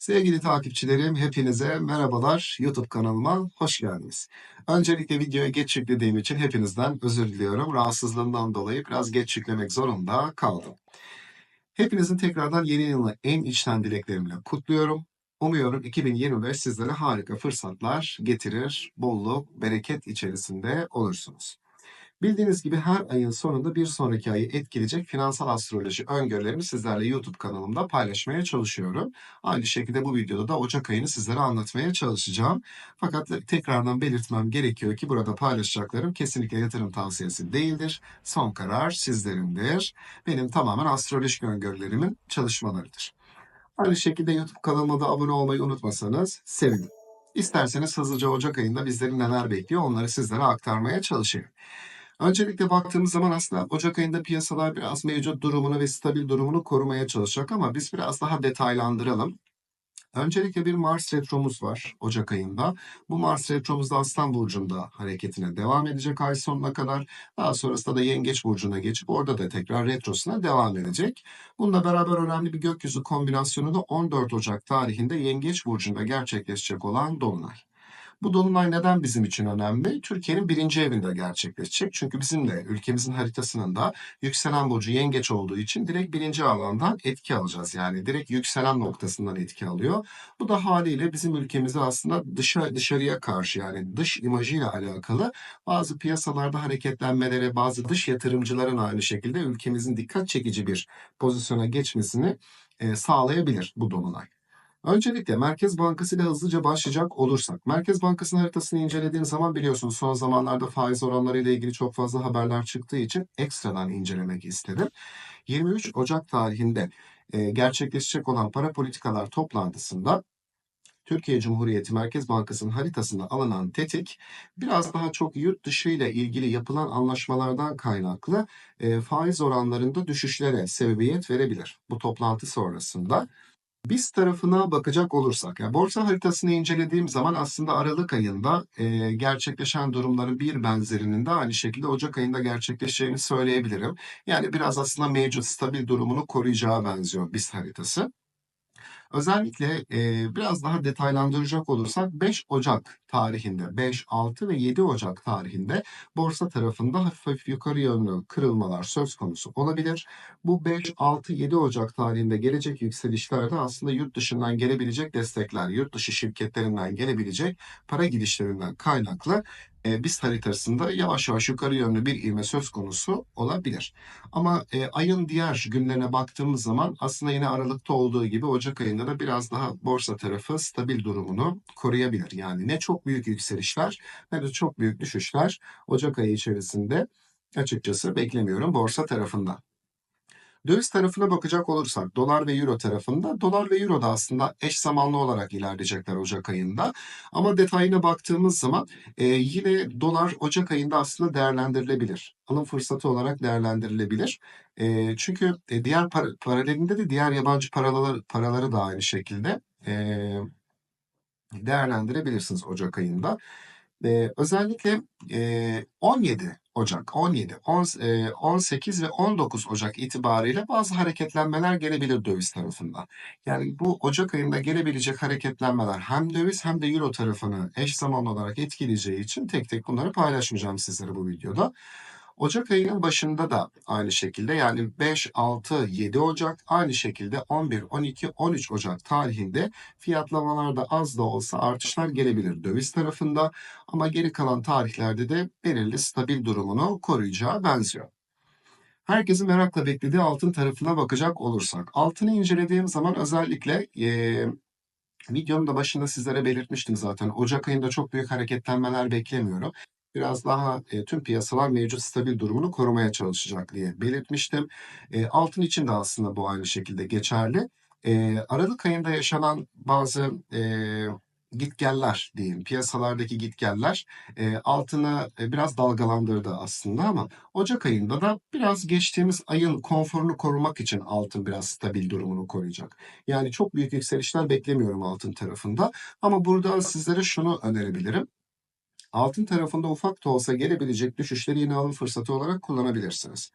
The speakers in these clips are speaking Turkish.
Sevgili takipçilerim, hepinize merhabalar. YouTube kanalıma hoş geldiniz. Öncelikle videoya geç yüklediğim için hepinizden özür diliyorum. Rahatsızlığımdan dolayı biraz geç yüklemek zorunda kaldım. Hepinizin tekrardan yeni yılı en içten dileklerimle kutluyorum. Umuyorum 2025 sizlere harika fırsatlar getirir, bolluk, bereket içerisinde olursunuz. Bildiğiniz gibi her ayın sonunda bir sonraki ayı etkileyecek finansal astroloji öngörülerimi sizlerle YouTube kanalımda paylaşmaya çalışıyorum. Aynı şekilde bu videoda da Ocak ayını sizlere anlatmaya çalışacağım. Fakat tekrardan belirtmem gerekiyor ki burada paylaşacaklarım kesinlikle yatırım tavsiyesi değildir. Son karar sizlerindir. Benim tamamen astrolojik öngörülerimin çalışmalarıdır. Aynı şekilde YouTube kanalıma da abone olmayı unutmasanız sevinirim. İsterseniz hızlıca Ocak ayında bizleri neler bekliyor onları sizlere aktarmaya çalışayım. Öncelikle baktığımız zaman aslında Ocak ayında piyasalar biraz mevcut durumunu ve stabil durumunu korumaya çalışacak ama biz biraz daha detaylandıralım. Öncelikle bir Mars retromuz var Ocak ayında. Bu Mars retromuz da Aslan Burcu'nda hareketine devam edecek ay sonuna kadar. Daha sonrasında da Yengeç Burcu'na geçip orada da tekrar retrosuna devam edecek. Bununla beraber önemli bir gökyüzü kombinasyonu da 14 Ocak tarihinde Yengeç Burcu'nda gerçekleşecek olan Dolunay. Bu dolunay neden bizim için önemli? Türkiye'nin birinci evinde gerçekleşecek. Çünkü bizim de ülkemizin haritasının da yükselen burcu yengeç olduğu için direkt birinci alandan etki alacağız. Yani direkt yükselen noktasından etki alıyor. Bu da haliyle bizim ülkemizi aslında dışa, dışarıya karşı yani dış imajıyla alakalı bazı piyasalarda hareketlenmelere, bazı dış yatırımcıların aynı şekilde ülkemizin dikkat çekici bir pozisyona geçmesini e, sağlayabilir bu dolunay. Öncelikle Merkez Bankası ile hızlıca başlayacak olursak, Merkez Bankası'nın haritasını incelediğim zaman biliyorsunuz son zamanlarda faiz oranları ile ilgili çok fazla haberler çıktığı için ekstradan incelemek istedim. 23 Ocak tarihinde e, gerçekleşecek olan para politikalar toplantısında Türkiye Cumhuriyeti Merkez Bankası'nın haritasında alınan tetik biraz daha çok yurt dışı ile ilgili yapılan anlaşmalardan kaynaklı e, faiz oranlarında düşüşlere sebebiyet verebilir. Bu toplantı sonrasında biz tarafına bakacak olursak, yani borsa haritasını incelediğim zaman aslında Aralık ayında e, gerçekleşen durumların bir benzerinin de aynı şekilde Ocak ayında gerçekleşeceğini söyleyebilirim. Yani biraz aslında mevcut stabil durumunu koruyacağı benziyor BIST haritası. Özellikle e, biraz daha detaylandıracak olursak 5 Ocak tarihinde 5, 6 ve 7 Ocak tarihinde borsa tarafında hafif hafif yukarı yönlü kırılmalar söz konusu olabilir. Bu 5, 6, 7 Ocak tarihinde gelecek yükselişlerde aslında yurt dışından gelebilecek destekler, yurt dışı şirketlerinden gelebilecek para gidişlerinden kaynaklı e, BIST haritasında yavaş yavaş yukarı yönlü bir ivme söz konusu olabilir. Ama e, ayın diğer günlerine baktığımız zaman aslında yine Aralık'ta olduğu gibi Ocak ayında da biraz daha borsa tarafı stabil durumunu koruyabilir. Yani ne çok büyük yükselişler ne de çok büyük düşüşler Ocak ayı içerisinde açıkçası beklemiyorum borsa tarafından. Döviz tarafına bakacak olursak dolar ve euro tarafında dolar ve euro da aslında eş zamanlı olarak ilerleyecekler Ocak ayında. Ama detayına baktığımız zaman e, yine dolar Ocak ayında aslında değerlendirilebilir. Alım fırsatı olarak değerlendirilebilir. E, çünkü e, diğer para, paralelinde de diğer yabancı paraları, paraları da aynı şekilde e, değerlendirebilirsiniz Ocak ayında. E, özellikle e, 17 Ocak, 17, 10, 18 ve 19 Ocak itibariyle bazı hareketlenmeler gelebilir döviz tarafından. Yani bu Ocak ayında gelebilecek hareketlenmeler hem döviz hem de euro tarafını eş zamanlı olarak etkileyeceği için tek tek bunları paylaşmayacağım sizlere bu videoda. Ocak ayının başında da aynı şekilde yani 5, 6, 7 Ocak aynı şekilde 11, 12, 13 Ocak tarihinde fiyatlamalarda az da olsa artışlar gelebilir döviz tarafında ama geri kalan tarihlerde de belirli stabil durumunu koruyacağı benziyor. Herkesin merakla beklediği altın tarafına bakacak olursak. Altını incelediğim zaman özellikle e, videonun da başında sizlere belirtmiştim zaten. Ocak ayında çok büyük hareketlenmeler beklemiyorum biraz daha e, tüm piyasalar mevcut stabil durumunu korumaya çalışacak diye belirtmiştim. E, altın için de aslında bu aynı şekilde geçerli. E, Aralık ayında yaşanan bazı e, gitgeller diyeyim, piyasalardaki gitgeller e, altını e, biraz dalgalandırdı aslında ama Ocak ayında da biraz geçtiğimiz ayın konforunu korumak için altın biraz stabil durumunu koruyacak. Yani çok büyük yükselişler beklemiyorum altın tarafında ama burada sizlere şunu önerebilirim altın tarafında ufak da olsa gelebilecek düşüşleri yine alım fırsatı olarak kullanabilirsiniz.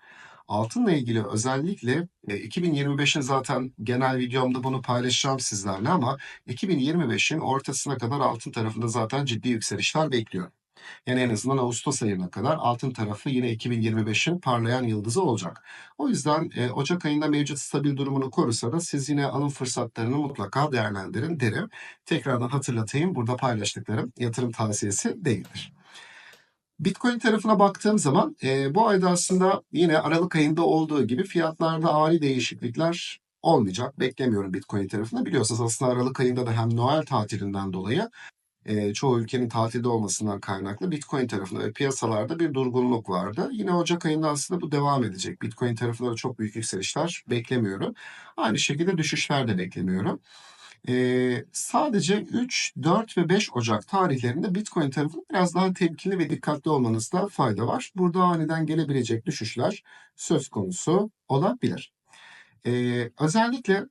Altınla ilgili özellikle e, 2025'in zaten genel videomda bunu paylaşacağım sizlerle ama 2025'in ortasına kadar altın tarafında zaten ciddi yükselişler bekliyorum. Yani en azından Ağustos ayına kadar altın tarafı yine 2025'in parlayan yıldızı olacak. O yüzden e, Ocak ayında mevcut stabil durumunu korusa da siz yine alım fırsatlarını mutlaka değerlendirin derim. Tekrardan hatırlatayım burada paylaştıklarım yatırım tavsiyesi değildir. Bitcoin tarafına baktığım zaman e, bu ayda aslında yine Aralık ayında olduğu gibi fiyatlarda ani değişiklikler olmayacak. Beklemiyorum Bitcoin tarafında. Biliyorsunuz aslında Aralık ayında da hem Noel tatilinden dolayı e, çoğu ülkenin tatilde olmasından kaynaklı Bitcoin tarafında ve piyasalarda bir durgunluk vardı. Yine Ocak ayında aslında bu devam edecek. Bitcoin tarafında da çok büyük yükselişler beklemiyorum. Aynı şekilde düşüşler de beklemiyorum. Ee, sadece 3, 4 ve 5 Ocak tarihlerinde Bitcoin tarafında biraz daha temkinli ve dikkatli olmanızda fayda var. Burada aniden gelebilecek düşüşler söz konusu olabilir. Ee, özellikle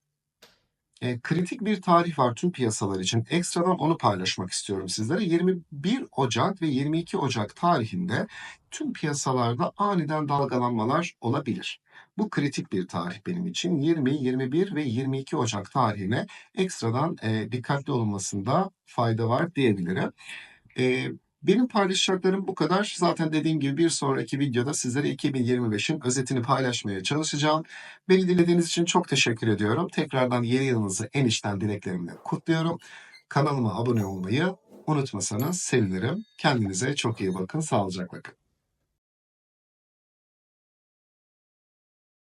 e, kritik bir tarih var tüm piyasalar için. Ekstradan onu paylaşmak istiyorum sizlere. 21 Ocak ve 22 Ocak tarihinde tüm piyasalarda aniden dalgalanmalar olabilir. Bu kritik bir tarih benim için. 20, 21 ve 22 Ocak tarihine ekstradan e, dikkatli olunmasında fayda var diyebilirim. E, benim paylaşacaklarım bu kadar. Zaten dediğim gibi bir sonraki videoda sizlere 2025'in özetini paylaşmaya çalışacağım. Beni dinlediğiniz için çok teşekkür ediyorum. Tekrardan yeni yılınızı en içten dileklerimle kutluyorum. Kanalıma abone olmayı unutmasanız sevinirim. Kendinize çok iyi bakın. Sağlıcakla kalın.